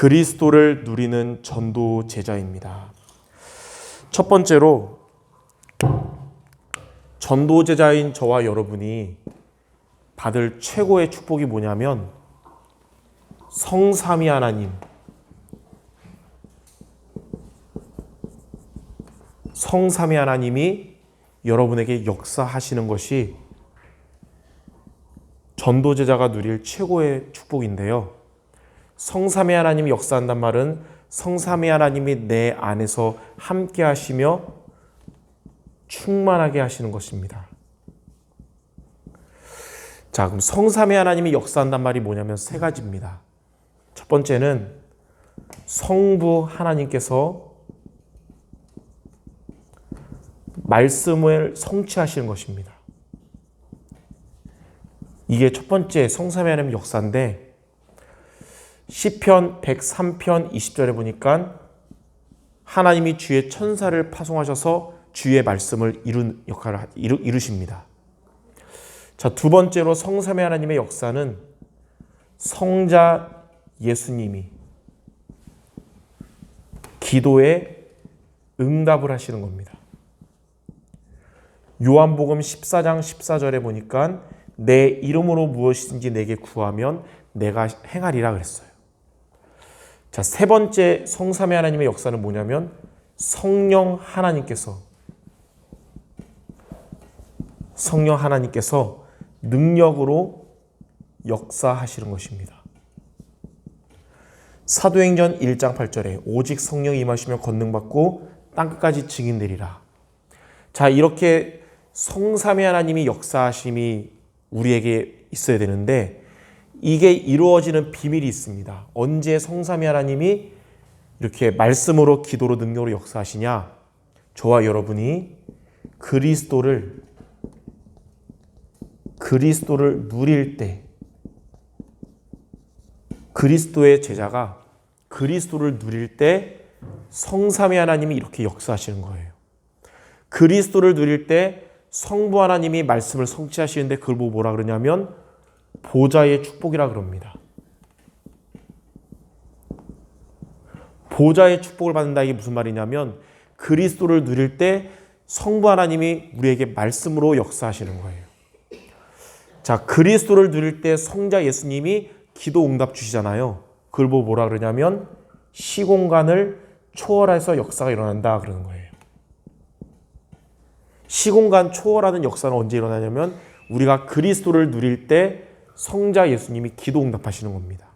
그리스도를 누리는 전도 제자입니다. 첫 번째로 전도 제자인 저와 여러분이 받을 최고의 축복이 뭐냐면 성삼위 하나님 성삼위 하나님이 여러분에게 역사하시는 것이 전도 제자가 누릴 최고의 축복인데요. 성삼위 하나님이 역사한단 말은 성삼위 하나님이 내 안에서 함께 하시며 충만하게 하시는 것입니다. 자, 그럼 성삼위 하나님이 역사한단 말이 뭐냐면 세 가지입니다. 첫 번째는 성부 하나님께서 말씀을 성취하시는 것입니다. 이게 첫 번째 성삼위 하나님 역사인데 시편 103편 20절에 보니까 하나님이 주의 천사를 파송하셔서 주의 말씀을 이룬 역할을 이루, 이루십니다. 자, 두 번째로 성삼위 하나님의 역사는 성자 예수님이 기도에 응답을 하시는 겁니다. 요한복음 14장 14절에 보니까 내 이름으로 무엇이든지 내게 구하면 내가 행하리라 그랬어요. 자, 세 번째 성삼위 하나님의 역사는 뭐냐면 성령 하나님께서 성령 하나님께서 능력으로 역사하시는 것입니다. 사도행전 1장 8절에 오직 성령이 임하시며 권능받고 땅끝까지 증인 되리라. 자, 이렇게 성삼위 하나님이 역사하심이 우리에게 있어야 되는데 이게 이루어지는 비밀이 있습니다. 언제 성삼위 하나님이 이렇게 말씀으로 기도로 능력으로 역사하시냐? 저와 여러분이 그리스도를 그리스도를 누릴 때 그리스도의 제자가 그리스도를 누릴 때 성삼위 하나님이 이렇게 역사하시는 거예요. 그리스도를 누릴 때 성부 하나님이 말씀을 성취하시는데 그걸 보고 뭐라 그러냐면 보좌의 축복이라 그럽니다. 보좌의 축복을 받는다 이게 무슨 말이냐면 그리스도를 누릴 때 성부 하나님이 우리에게 말씀으로 역사하시는 거예요. 자, 그리스도를 누릴 때 성자 예수님이 기도 응답 주시잖아요. 그걸 보고 뭐라 그러냐면 시공간을 초월해서 역사가 일어난다 그러는 거예요. 시공간 초월하는 역사는 언제 일어나냐면 우리가 그리스도를 누릴 때 성자 예수님이 기도 응답하시는 겁니다.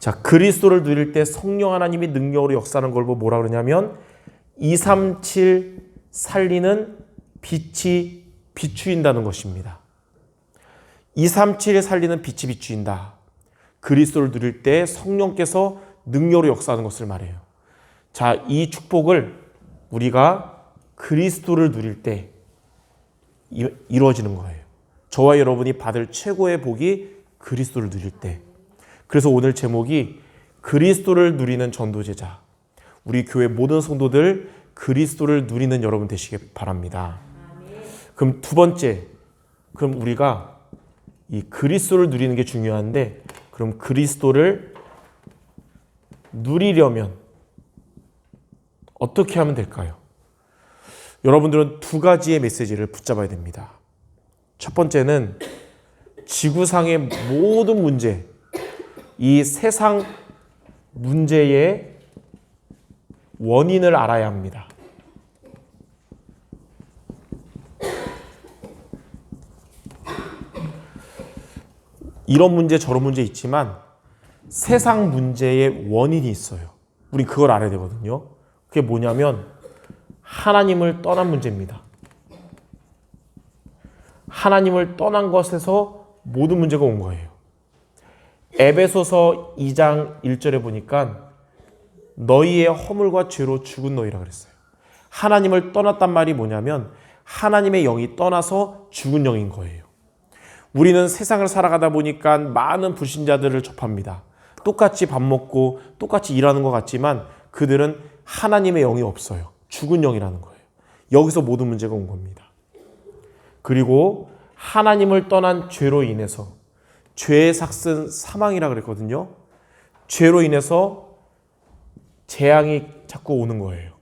자, 그리스도를 누릴 때 성령 하나님이 능력으로 역사하는 걸 보고 뭐라 그러냐면 237 살리는 빛이 비추인다는 것입니다. 237에 살리는 빛이 비추인다. 그리스도를 누릴 때 성령께서 능력으로 역사하는 것을 말해요. 자, 이 축복을 우리가 그리스도를 누릴 때 이루어지는 거예요. 저와 여러분이 받을 최고의 복이 그리스도를 누릴 때. 그래서 오늘 제목이 그리스도를 누리는 전도제자. 우리 교회 모든 성도들 그리스도를 누리는 여러분 되시길 바랍니다. 그럼 두 번째, 그럼 우리가 이 그리스도를 누리는 게 중요한데, 그럼 그리스도를 누리려면 어떻게 하면 될까요? 여러분들은 두 가지의 메시지를 붙잡아야 됩니다. 첫 번째는 지구상의 모든 문제, 이 세상 문제의 원인을 알아야 합니다. 이런 문제 저런 문제 있지만 세상 문제의 원인이 있어요. 우리 그걸 알아야 되거든요. 그게 뭐냐면 하나님을 떠난 문제입니다. 하나님을 떠난 것에서 모든 문제가 온 거예요. 에베소서 2장 1절에 보니까 너희의 허물과 죄로 죽은 너희라 그랬어요. 하나님을 떠났단 말이 뭐냐면 하나님의 영이 떠나서 죽은 영인 거예요. 우리는 세상을 살아가다 보니까 많은 불신자들을 접합니다. 똑같이 밥 먹고 똑같이 일하는 것 같지만 그들은 하나님의 영이 없어요. 죽은 영이라는 거예요. 여기서 모든 문제가 온 겁니다. 그리고 하나님을 떠난 죄로 인해서 죄의 삭은 사망이라 그랬거든요. 죄로 인해서 재앙이 자꾸 오는 거예요.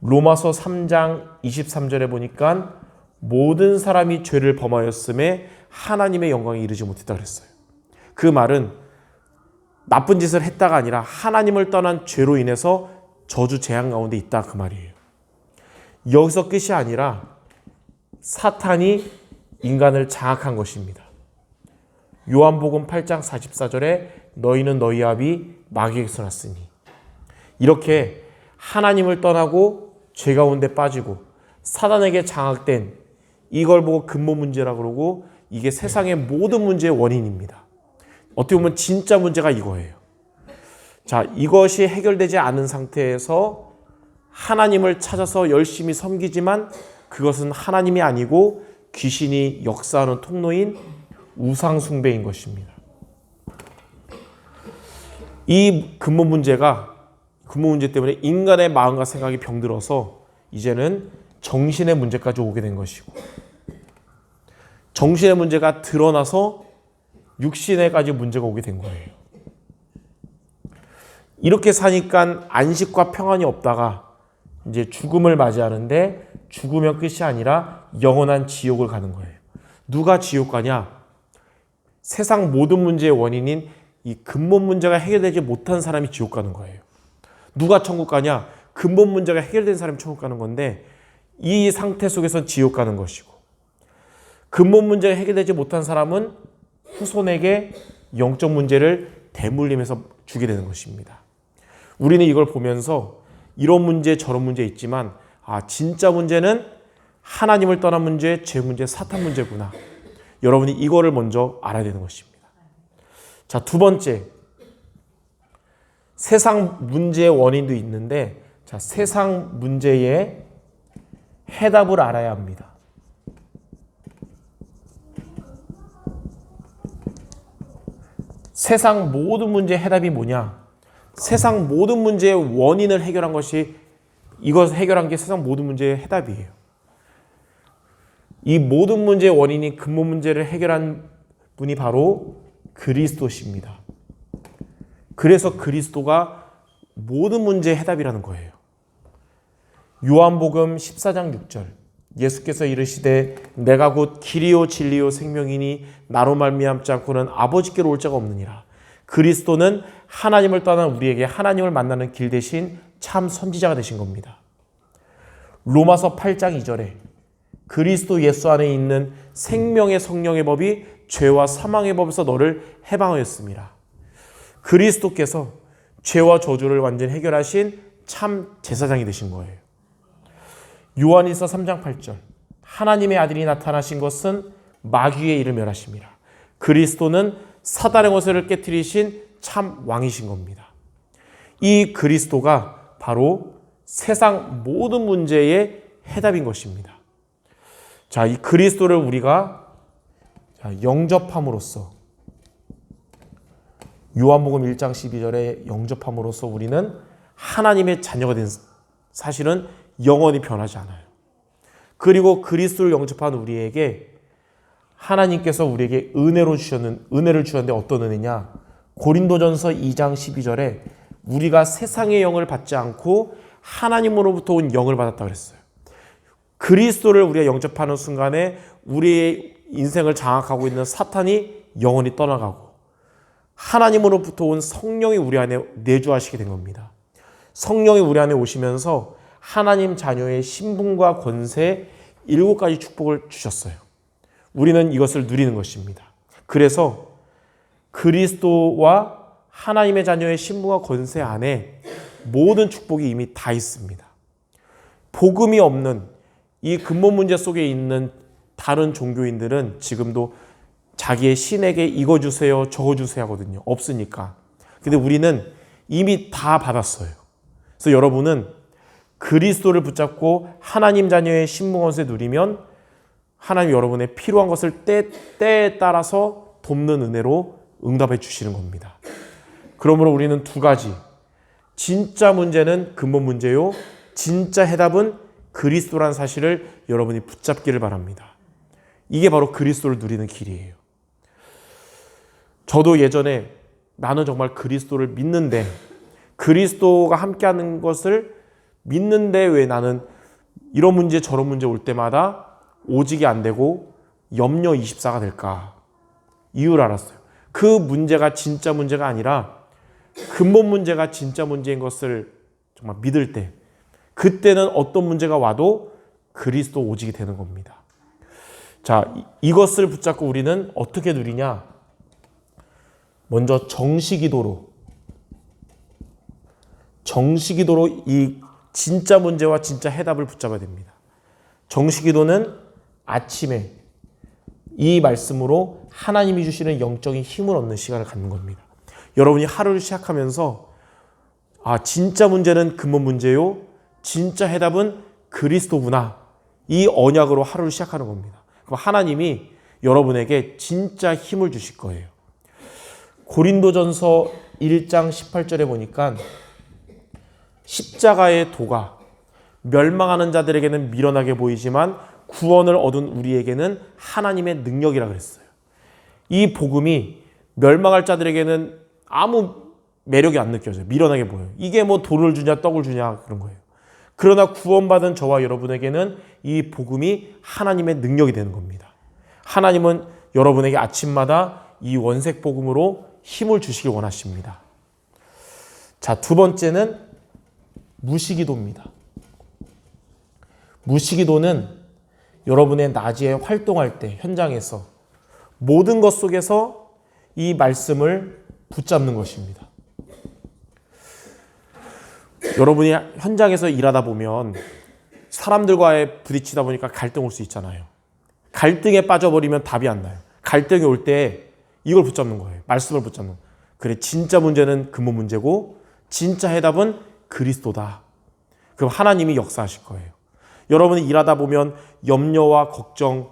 로마서 3장 23절에 보니까 모든 사람이 죄를 범하였음에 하나님의 영광에 이르지 못했다 그랬어요. 그 말은 나쁜 짓을 했다가 아니라 하나님을 떠난 죄로 인해서 저주 재앙 가운데 있다 그 말이에요. 여기서 끝이 아니라 사탄이 인간을 장악한 것입니다. 요한복음 8장 44절에 너희는 너희 아비 마귀에게서 났으니 이렇게 하나님을 떠나고 죄 가운데 빠지고 사단에게 장악된 이걸 보고 근본 문제라 그러고 이게 세상의 모든 문제의 원인입니다. 어떻게 보면 진짜 문제가 이거예요. 자, 이것이 해결되지 않은 상태에서 하나님을 찾아서 열심히 섬기지만 그것은 하나님이 아니고 귀신이 역사하는 통로인 우상숭배인 것입니다. 이 근본 문제가 근본 문제 때문에 인간의 마음과 생각이 병들어서 이제는 정신의 문제까지 오게 된 것이고 정신의 문제가 드러나서 육신에까지 문제가 오게 된 거예요. 이렇게 사니까 안식과 평안이 없다가 이제 죽음을 맞이하는데 죽으면 끝이 아니라 영원한 지옥을 가는 거예요. 누가 지옥 가냐? 세상 모든 문제의 원인인 이 근본 문제가 해결되지 못한 사람이 지옥 가는 거예요. 누가 천국 가냐? 근본 문제가 해결된 사람이 천국 가는 건데 이 상태 속에서 지옥 가는 것이고 근본 문제가 해결되지 못한 사람은 후손에게 영적 문제를 대물림해서 주게 되는 것입니다. 우리는 이걸 보면서 이런 문제 저런 문제 있지만 아 진짜 문제는 하나님을 떠난 문제, 죄 문제, 사탄 문제구나. 여러분이 이거를 먼저 알아야 되는 것입니다. 자, 두 번째. 세상 문제의 원인도 있는데 자, 세상 문제의 해답을 알아야 합니다. 세상 모든 문제의 해답이 뭐냐? 세상 모든 문제의 원인을 해결한 것이 이것 해결한 게 세상 모든 문제의 해답이에요. 이 모든 문제의 원인이 근본 문제를 해결한 분이 바로 그리스도십니다. 그래서 그리스도가 모든 문제의 해답이라는 거예요. 요한복음 14장 6절 예수께서 이르시되 내가 곧 길이요 진리요 생명이니 나로 말미암지 않고는 아버지께로 올 자가 없느니라. 그리스도는 하나님을 떠난 우리에게 하나님을 만나는 길 대신 참 선지자가 되신 겁니다. 로마서 8장 2절에 그리스도 예수 안에 있는 생명의 성령의 법이 죄와 사망의 법에서 너를 해방하였습니다. 그리스도께서 죄와 저주를 완전히 해결하신 참 제사장이 되신 거예요. 요한일서 3장 8절 하나님의 아들이 나타나신 것은 마귀의 일을 멸하십니다. 그리스도는 사단의 것을 깨뜨리신 참 왕이신 겁니다. 이 그리스도가 바로 세상 모든 문제의 해답인 것입니다. 자, 이 그리스도를 우리가 영접함으로써 요한복음 1장 12절에 영접함으로써 우리는 하나님의 자녀가 된 사실은 영원히 변하지 않아요. 그리고 그리스도를 영접한 우리에게 하나님께서 우리에게 은혜로 주셨는 은혜를 주셨는데 어떤 은혜냐? 고린도전서 2장 12절에 우리가 세상의 영을 받지 않고 하나님으로부터 온 영을 받았다 그랬어요. 그리스도를 우리가 영접하는 순간에 우리의 인생을 장악하고 있는 사탄이 영원히 떠나가고 하나님으로부터 온 성령이 우리 안에 내주하시게 된 겁니다. 성령이 우리 안에 오시면서 하나님 자녀의 신분과 권세 일곱 가지 축복을 주셨어요. 우리는 이것을 누리는 것입니다. 그래서 그리스도와 하나님의 자녀의 신분과 권세 안에 모든 축복이 이미 다 있습니다. 복음이 없는 이 근본 문제 속에 있는 다른 종교인들은 지금도 자기의 신에게 이거 주세요, 저거 주세요 하거든요. 없으니까. 근데 우리는 이미 다 받았어요. 그래서 여러분은 그리스도를 붙잡고 하나님 자녀의 신분권세 누리면 하나님 여러분의 필요한 것을 때, 때에 따라서 돕는 은혜로 응답해 주시는 겁니다. 그러므로 우리는 두 가지. 진짜 문제는 근본 문제요. 진짜 해답은 그리스도란 사실을 여러분이 붙잡기를 바랍니다. 이게 바로 그리스도를 누리는 길이에요. 저도 예전에 나는 정말 그리스도를 믿는데 그리스도가 함께하는 것을 믿는데 왜 나는 이런 문제 저런 문제 올 때마다 오직이 안 되고 염려 24가 될까? 이유를 알았어요. 그 문제가 진짜 문제가 아니라 근본 문제가 진짜 문제인 것을 정말 믿을 때 그때는 어떤 문제가 와도 그리스도 오직이 되는 겁니다. 자, 이- 이것을 붙잡고 우리는 어떻게 누리냐? 먼저 정시 기도로 정시 기도로 이 진짜 문제와 진짜 해답을 붙잡아야 됩니다. 정시 기도는 아침에 이 말씀으로 하나님이 주시는 영적인 힘을 얻는 시간을 갖는 겁니다. 여러분이 하루를 시작하면서 아 진짜 문제는 근본 문제요, 진짜 해답은 그리스도구나 이 언약으로 하루를 시작하는 겁니다. 그럼 하나님이 여러분에게 진짜 힘을 주실 거예요. 고린도전서 1장 18절에 보니까 십자가의 도가 멸망하는 자들에게는 미련하게 보이지만 구원을 얻은 우리에게는 하나님의 능력이라 그랬어요. 이 복음이 멸망할 자들에게는 아무 매력이 안 느껴져요. 미련하게 보여요. 이게 뭐 돌을 주냐 떡을 주냐 그런 거예요. 그러나 구원받은 저와 여러분에게는 이 복음이 하나님의 능력이 되는 겁니다. 하나님은 여러분에게 아침마다 이 원색 복음으로 힘을 주시길 원하십니다. 자, 두 번째는 무시기도입니다. 무시기도는 여러분의 낮에 활동할 때 현장에서 모든 것 속에서 이 말씀을 붙잡는 것입니다. 여러분이 현장에서 일하다 보면 사람들과의 부딪히다 보니까 갈등 올 수 있잖아요. 갈등에 빠져버리면 답이 안 나요. 갈등이 올 때 이걸 붙잡는 거예요. 말씀을 붙잡는. 그래, 진짜 문제는 근본 문제고 진짜 해답은 그리스도다. 그럼 하나님이 역사하실 거예요. 여러분이 일하다 보면 염려와 걱정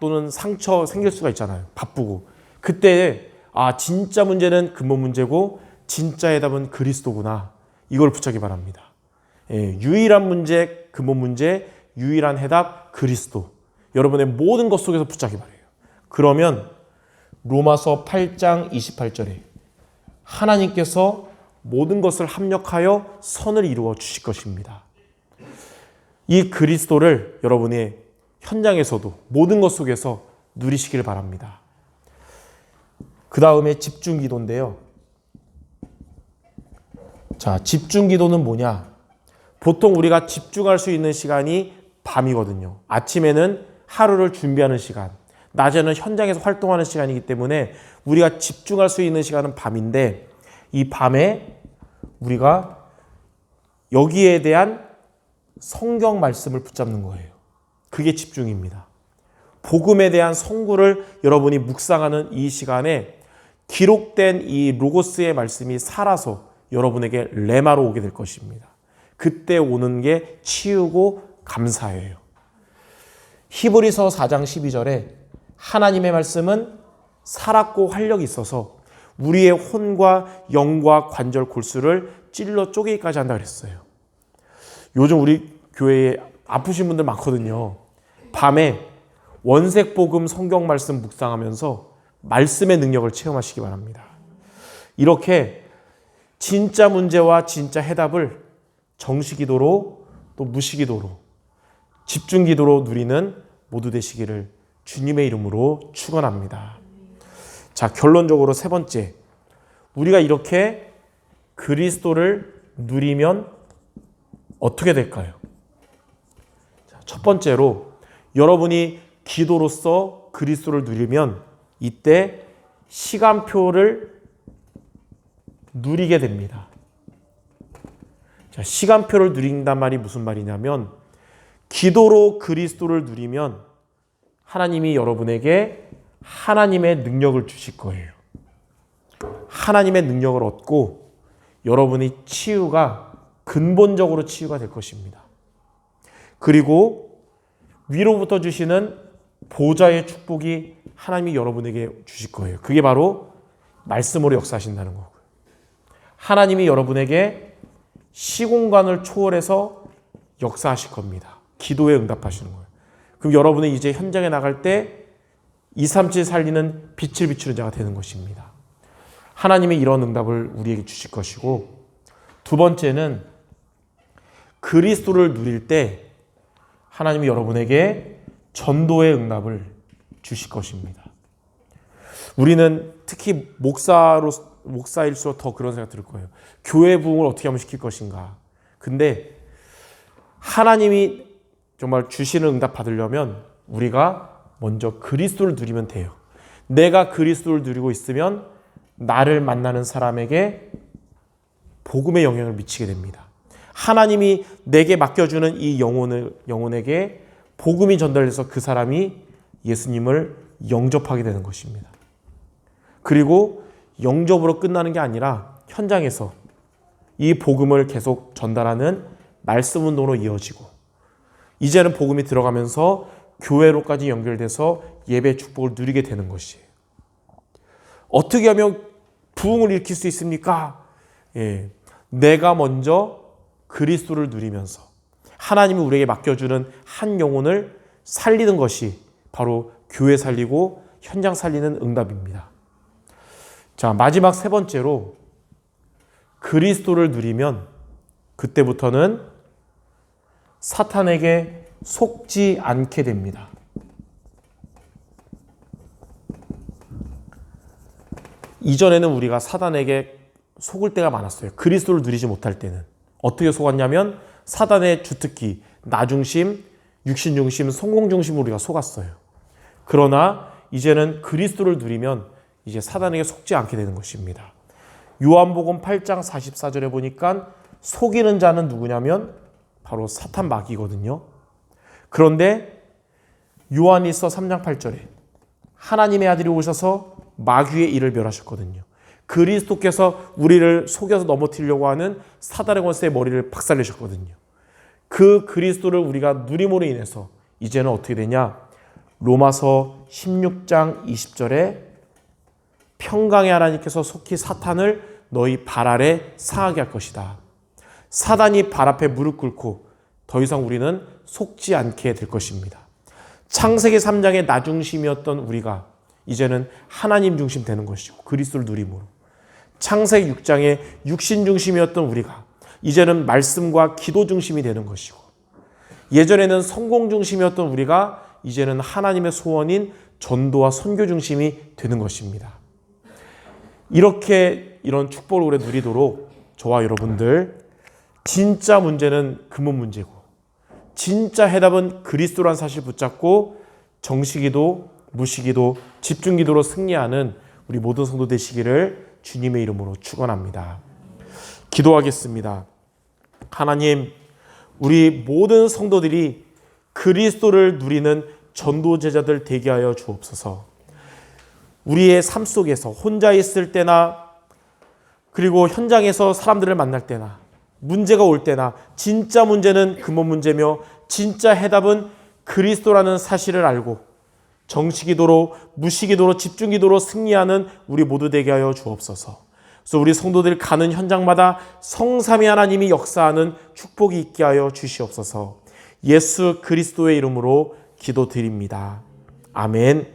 또는 상처 생길 수가 있잖아요. 바쁘고. 그때 아 진짜 문제는 근본 문제고 진짜 해답은 그리스도구나. 이걸 붙잡기 바랍니다. 예, 유일한 문제 근본 문제 유일한 해답 그리스도. 여러분의 모든 것 속에서 붙잡기 바래요. 그러면 로마서 8장 28절에 하나님께서 모든 것을 합력하여 선을 이루어 주실 것입니다. 이 그리스도를 여러분의 현장에서도 모든 것 속에서 누리시길 바랍니다. 그 다음에 집중 기도인데요. 자, 집중 기도는 뭐냐? 보통 우리가 집중할 수 있는 시간이 밤이거든요. 아침에는 하루를 준비하는 시간, 낮에는 현장에서 활동하는 시간이기 때문에 우리가 집중할 수 있는 시간은 밤인데 이 밤에 우리가 여기에 대한 성경 말씀을 붙잡는 거예요. 그게 집중입니다. 복음에 대한 성구를 여러분이 묵상하는 이 시간에 기록된 이 로고스의 말씀이 살아서 여러분에게 레마로 오게 될 것입니다. 그때 오는 게 치유고 감사예요. 히브리서 4장 12절에 하나님의 말씀은 살았고 활력이 있어서 우리의 혼과 영과 관절 골수를 찔러 쪼개기까지 한다 그랬어요. 요즘 우리 교회에 아프신 분들 많거든요. 밤에 원색 복음 성경 말씀 묵상하면서 말씀의 능력을 체험하시기 바랍니다. 이렇게 진짜 문제와 진짜 해답을 정시 기도로 또 무시 기도로 집중 기도로 누리는 모두 되시기를 주님의 이름으로 축원합니다. 자, 결론적으로 세 번째. 우리가 이렇게 그리스도를 누리면 어떻게 될까요? 자, 첫 번째로 여러분이 기도로서 그리스도를 누리면 이때 시간표를 누리게 됩니다. 자, 시간표를 누린단 말이 무슨 말이냐면 기도로 그리스도를 누리면 하나님이 여러분에게 하나님의 능력을 주실 거예요. 하나님의 능력을 얻고 여러분이 치유가 근본적으로 치유가 될 것입니다. 그리고 위로부터 주시는 보좌의 축복이 하나님이 여러분에게 주실 거예요. 그게 바로 말씀으로 역사하신다는 거고요. 하나님이 여러분에게 시공간을 초월해서 역사하실 겁니다. 기도에 응답하시는 거예요. 그럼 여러분은 이제 현장에 나갈 때 237 살리는 빛을 비추는 자가 되는 것입니다. 하나님이 이런 응답을 우리에게 주실 것이고 두 번째는 그리스도를 누릴 때 하나님이 여러분에게 전도의 응답을 주실 것입니다. 우리는 특히 목사로 목사일수록 더 그런 생각 들 거예요. 교회 부흥을 어떻게 하면 시킬 것인가. 근데 하나님이 정말 주시는 응답 받으려면 우리가 먼저 그리스도를 누리면 돼요. 내가 그리스도를 누리고 있으면 나를 만나는 사람에게 복음의 영향을 미치게 됩니다. 하나님이 내게 맡겨주는 이 영혼을, 영혼에게 복음이 전달돼서 그 사람이 예수님을 영접하게 되는 것입니다. 그리고 영접으로 끝나는 게 아니라 현장에서 이 복음을 계속 전달하는 말씀 운동으로 이어지고 이제는 복음이 들어가면서 교회로까지 연결돼서 예배 축복을 누리게 되는 것이에요. 어떻게 하면 부흥을 일으킬 수 있습니까? 예. 내가 먼저 그리스도를 누리면서 하나님이 우리에게 맡겨주는 한 영혼을 살리는 것이 바로 교회 살리고 현장 살리는 응답입니다. 자, 마지막 세 번째로 그리스도를 누리면 그때부터는 사탄에게 속지 않게 됩니다. 이전에는 우리가 사단에게 속을 때가 많았어요. 그리스도를 누리지 못할 때는. 어떻게 속았냐면 사단의 주특기, 나중심, 육신 중심, 성공 중심으로 우리가 속았어요. 그러나 이제는 그리스도를 누리면 이제 사단에게 속지 않게 되는 것입니다. 요한복음 8장 44절에 보니까 속이는 자는 누구냐면 바로 사탄 마귀거든요. 그런데 요한일서 3장 8절에 하나님의 아들이 오셔서 마귀의 일을 멸하셨거든요. 그리스도께서 우리를 속여서 넘어뜨리려고 하는 사단의 권세의 머리를 박살내셨거든요. 그 그리스도를 우리가 누림으로 인해서 이제는 어떻게 되냐? 로마서 16장 20절에 평강의 하나님께서 속히 사탄을 너희 발 아래 상하게 할 것이다. 사단이 발 앞에 무릎 꿇고 더 이상 우리는 속지 않게 될 것입니다. 창세기 3장의 나 중심이었던 우리가 이제는 하나님 중심 되는 것이고 그리스도를 누림으로 창세기 6장의 육신 중심이었던 우리가 이제는 말씀과 기도 중심이 되는 것이고 예전에는 성공 중심이었던 우리가 이제는 하나님의 소원인 전도와 선교 중심이 되는 것입니다. 이렇게 이런 축복을 오래 누리도록 저와 여러분들 진짜 문제는 근본 문제고 진짜 해답은 그리스도란 사실 붙잡고 정식기도 무시기도 집중기도로 승리하는 우리 모든 성도 되시기를 주님의 이름으로 축원합니다. 기도하겠습니다. 하나님, 우리 모든 성도들이 그리스도를 누리는 전도 제자들 되게 하여 주옵소서. 우리의 삶 속에서 혼자 있을 때나 그리고 현장에서 사람들을 만날 때나 문제가 올 때나 진짜 문제는 근본 문제며 진짜 해답은 그리스도라는 사실을 알고 정식기도로 무시기도로 집중기도로 승리하는 우리 모두 되게 하여 주옵소서. 그래서 우리 성도들 가는 현장마다 성삼위 하나님이 역사하는 축복이 있게 하여 주시옵소서. 예수 그리스도의 이름으로 기도드립니다. 아멘.